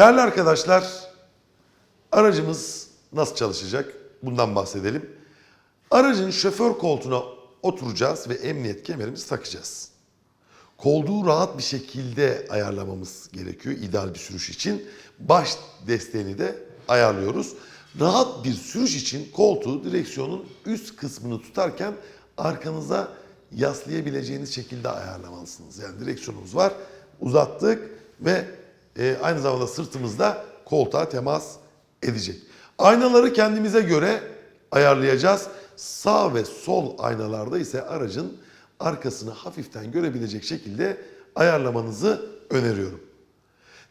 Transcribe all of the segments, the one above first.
Değerli arkadaşlar, aracımız nasıl çalışacak? Bundan bahsedelim. Aracın şoför koltuğuna oturacağız ve emniyet kemerimizi takacağız. Koltuğu rahat bir şekilde ayarlamamız gerekiyor ideal bir sürüş için. Baş desteğini de ayarlıyoruz. Rahat bir sürüş için koltuğu direksiyonun üst kısmını tutarken arkanıza yaslayabileceğiniz şekilde ayarlamalısınız. Yani direksiyonumuz var, uzattık ve e, aynı zamanda sırtımızda koltuğa temas edecek. Aynaları kendimize göre ayarlayacağız. Sağ ve sol aynalarda ise aracın arkasını hafiften görebilecek şekilde ayarlamanızı öneriyorum.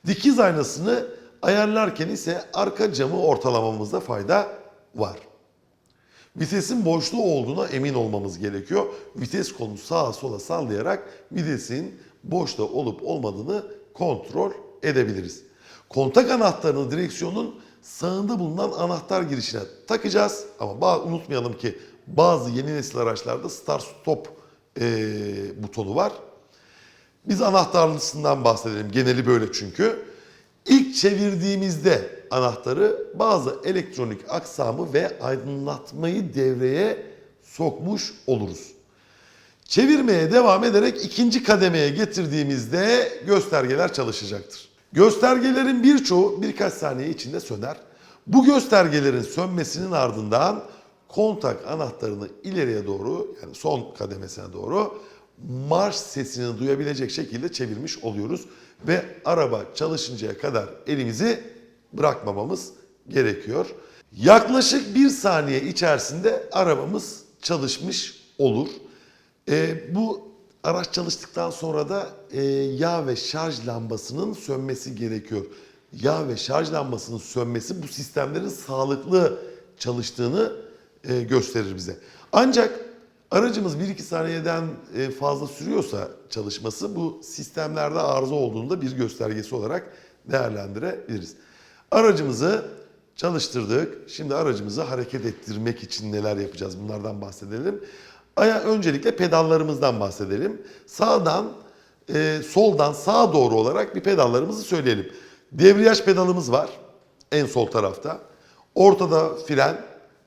Dikiz aynasını ayarlarken ise arka camı ortalamamızda fayda var. Vitesin boşluğu olduğuna emin olmamız gerekiyor. Vites kolunu sağa sola sallayarak vitesin boşta olup olmadığını kontrol edebiliriz. Kontak anahtarını direksiyonun sağında bulunan anahtar girişine takacağız. Ama unutmayalım ki bazı yeni nesil araçlarda start stop eee, butonu var. Biz anahtarlısından bahsedelim. Geneli böyle çünkü. İlk çevirdiğimizde anahtarı bazı elektronik aksamı ve aydınlatmayı devreye sokmuş oluruz. Çevirmeye devam ederek ikinci kademeye getirdiğimizde göstergeler çalışacaktır. Göstergelerin birçoğu birkaç saniye içinde söner. Bu göstergelerin sönmesinin ardından kontak anahtarını ileriye doğru yani son kademesine doğru marş sesini duyabilecek şekilde çevirmiş oluyoruz. Ve araba çalışıncaya kadar elimizi bırakmamamız gerekiyor. Yaklaşık bir saniye içerisinde arabamız çalışmış olur. Ee, bu araç çalıştıktan sonra da e, yağ ve şarj lambasının sönmesi gerekiyor. Yağ ve şarj lambasının sönmesi bu sistemlerin sağlıklı çalıştığını e, gösterir bize. Ancak aracımız 1-2 saniyeden e, fazla sürüyorsa çalışması bu sistemlerde arıza olduğunda bir göstergesi olarak değerlendirebiliriz. Aracımızı çalıştırdık. Şimdi aracımızı hareket ettirmek için neler yapacağız bunlardan bahsedelim. Aya öncelikle pedallarımızdan bahsedelim. Sağdan e, soldan sağa doğru olarak bir pedallarımızı söyleyelim. Debriyaj pedalımız var en sol tarafta. Ortada fren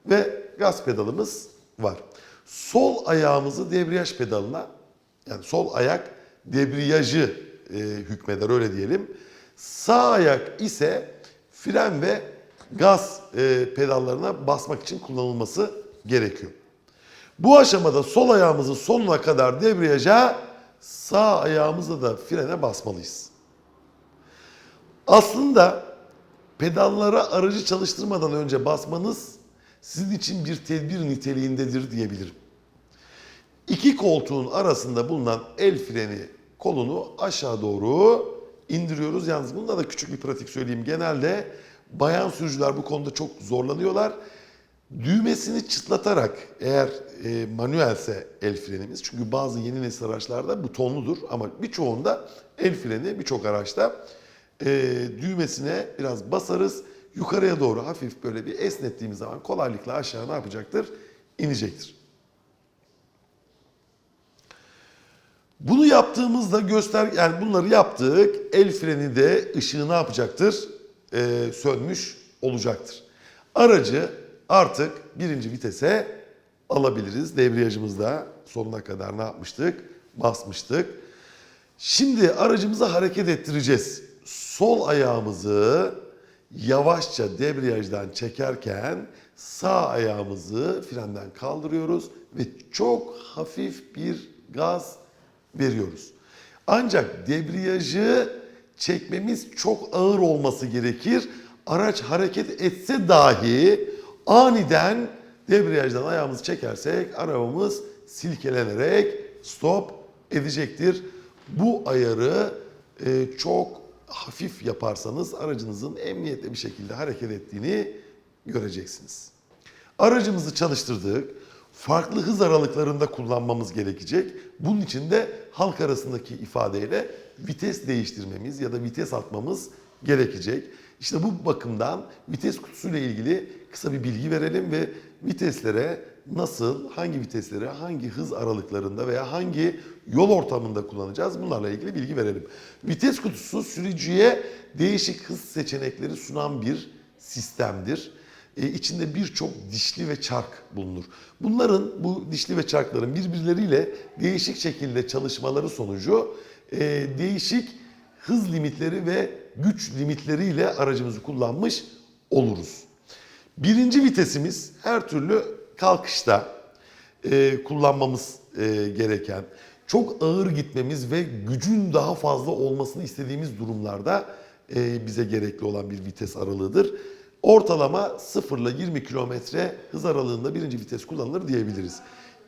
ve gaz pedalımız var. Sol ayağımızı debriyaj pedalına yani sol ayak debriyajı e, hükmeder öyle diyelim. Sağ ayak ise fren ve gaz e, pedallarına basmak için kullanılması gerekiyor. Bu aşamada sol ayağımızı sonuna kadar debriyaja, sağ ayağımızla da frene basmalıyız. Aslında pedallara aracı çalıştırmadan önce basmanız sizin için bir tedbir niteliğindedir diyebilirim. İki koltuğun arasında bulunan el freni kolunu aşağı doğru indiriyoruz. Yalnız bunda da küçük bir pratik söyleyeyim. Genelde bayan sürücüler bu konuda çok zorlanıyorlar. Düğmesini çıtlatarak eğer e, manuelse el frenimiz çünkü bazı yeni nesil araçlarda butonludur ama birçoğunda el freni birçok araçta e, düğmesine biraz basarız. Yukarıya doğru hafif böyle bir esnettiğimiz zaman kolaylıkla aşağı ne yapacaktır? İnecektir. Bunu yaptığımızda göster yani bunları yaptık. El freni de ışığı ne yapacaktır? Ee, sönmüş olacaktır. Aracı artık birinci vitese alabiliriz. Debriyajımızda sonuna kadar ne yapmıştık? Basmıştık. Şimdi aracımızı hareket ettireceğiz. Sol ayağımızı yavaşça debriyajdan çekerken sağ ayağımızı frenden kaldırıyoruz ve çok hafif bir gaz veriyoruz. Ancak debriyajı çekmemiz çok ağır olması gerekir. Araç hareket etse dahi aniden debriyajdan ayağımızı çekersek arabamız silkelenerek stop edecektir. Bu ayarı e, çok hafif yaparsanız aracınızın emniyetli bir şekilde hareket ettiğini göreceksiniz. Aracımızı çalıştırdık. Farklı hız aralıklarında kullanmamız gerekecek. Bunun için de halk arasındaki ifadeyle vites değiştirmemiz ya da vites atmamız gerekecek. İşte bu bakımdan vites kutusuyla ilgili kısa bir bilgi verelim ve viteslere nasıl, hangi viteslere, hangi hız aralıklarında veya hangi yol ortamında kullanacağız bunlarla ilgili bilgi verelim. Vites kutusu sürücüye değişik hız seçenekleri sunan bir sistemdir. E, içinde birçok dişli ve çark bulunur. Bunların, bu dişli ve çarkların birbirleriyle değişik şekilde çalışmaları sonucu e, değişik hız limitleri ve güç limitleriyle aracımızı kullanmış oluruz. Birinci vitesimiz her türlü kalkışta e, kullanmamız e, gereken, çok ağır gitmemiz ve gücün daha fazla olmasını istediğimiz durumlarda e, bize gerekli olan bir vites aralığıdır. Ortalama 0 ile 20 kilometre hız aralığında birinci vites kullanılır diyebiliriz.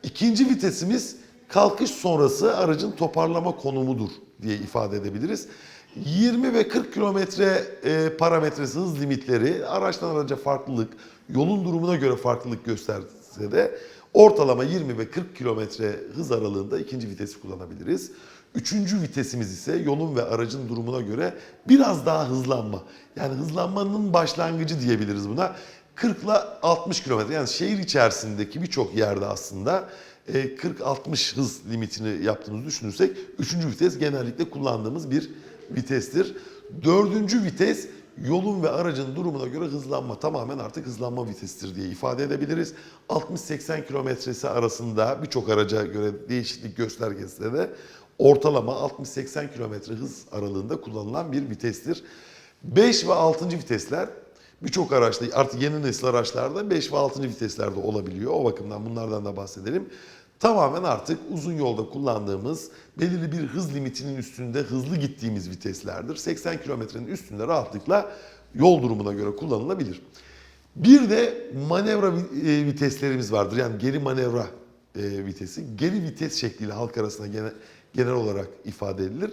İkinci vitesimiz kalkış sonrası aracın toparlama konumudur diye ifade edebiliriz. 20 ve 40 kilometre e, parametresi hız limitleri araçtan araca farklılık, yolun durumuna göre farklılık gösterse de ortalama 20 ve 40 kilometre hız aralığında ikinci vitesi kullanabiliriz. Üçüncü vitesimiz ise yolun ve aracın durumuna göre biraz daha hızlanma. Yani hızlanmanın başlangıcı diyebiliriz buna. 40 ile 60 kilometre yani şehir içerisindeki birçok yerde aslında e, 40-60 hız limitini yaptığımızı düşünürsek üçüncü vites genellikle kullandığımız bir vitestir. Dördüncü vites yolun ve aracın durumuna göre hızlanma tamamen artık hızlanma vitesidir diye ifade edebiliriz. 60-80 kilometresi arasında birçok araca göre değişiklik göstergesi de ortalama 60-80 kilometre hız aralığında kullanılan bir vitestir. 5 ve 6. vitesler birçok araçta artık yeni nesil araçlarda 5 ve 6. viteslerde olabiliyor. O bakımdan bunlardan da bahsedelim. Tamamen artık uzun yolda kullandığımız belirli bir hız limitinin üstünde hızlı gittiğimiz viteslerdir. 80 kilometrenin üstünde rahatlıkla yol durumuna göre kullanılabilir. Bir de manevra e, viteslerimiz vardır. Yani geri manevra e, vitesi. Geri vites şekliyle halk arasında genel, genel olarak ifade edilir.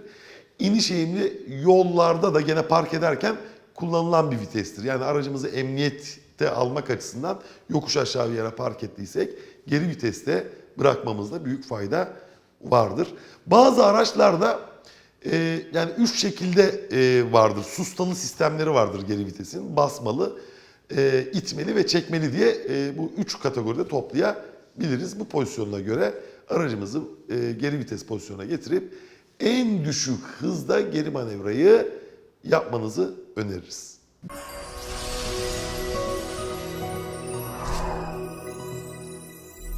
İniş eğimli yollarda da gene park ederken kullanılan bir vitestir. Yani aracımızı emniyette almak açısından yokuş aşağı bir yere park ettiysek geri viteste bırakmamızda büyük fayda vardır. Bazı araçlarda e, yani üç şekilde e, vardır. Sustalı sistemleri vardır geri vitesin. Basmalı, e, itmeli ve çekmeli diye e, bu üç kategoride toplayabiliriz. Bu pozisyonuna göre aracımızı e, geri vites pozisyonuna getirip en düşük hızda geri manevrayı yapmanızı öneririz.